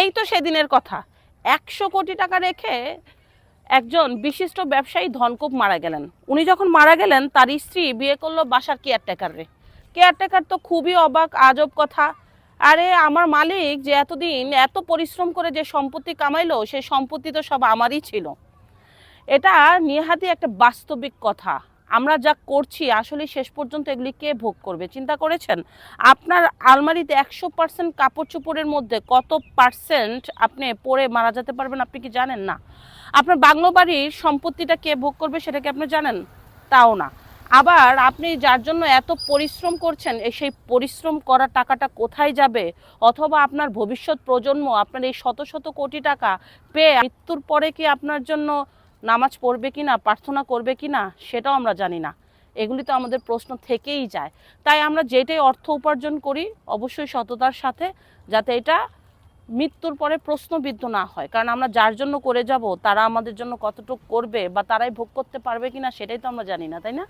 এই তো সেদিনের কথা। একশো কোটি টাকা রেখে একজন বিশিষ্ট ব্যবসায়ী ধনকুপ মারা গেলেন। উনি যখন মারা গেলেন, তার স্ত্রী বিয়ে করল বাসার কেয়ারটেকার। কেয়ারটেকার তো খুবই অবাক, আজব কথা। আরে, আমার মালিক যে এতদিন এত পরিশ্রম করে যে সম্পত্তি কামাইলো, সেই সম্পত্তি তো সব আমারই ছিল। এটা নিহাতি একটা বাস্তবিক কথা। আমরা যা করছি আসলে শেষ পর্যন্ত এগুলি কে ভোগ করবে? চিন্তা করেছেন? আপনার আলমারিতে একশো পার্সেন্ট কাপড় চোপড়ের মধ্যে কত পার্সেন্ট আপনি পরে মারা যেতে পারবেন আপনি কি জানেন না? আপনার বাংলো বাড়ির সম্পত্তিটা কে ভোগ করবে সেটা কি আপনি জানেন? তাও না। আবার আপনি যার জন্য এত পরিশ্রম করছেন সেই পরিশ্রম করা টাকাটা কোথায় যাবে? অথবা আপনার ভবিষ্যৎ প্রজন্ম, আপনার এই শত শত কোটি টাকা পেয়ে মৃত্যুর পরে কি আপনার জন্য নামাজ পড়বে কি না, প্রার্থনা করবে কি না, সেটাও আমরা জানি না। এগুলি তো আমাদের প্রশ্ন থেকেই যায়। তাই আমরা যেটাই অর্থ উপার্জন করি, অবশ্যই সততার সাথে যাতে এটা মৃত্যুর পরে প্রশ্নবিদ্ধ না হয়। কারণ আমরা যার জন্য করে যাব, তারা আমাদের জন্য কতটুকু করবে বা তারাই ভোগ করতে পারবে কি না, সেটাই তো আমরা জানি না, তাই না?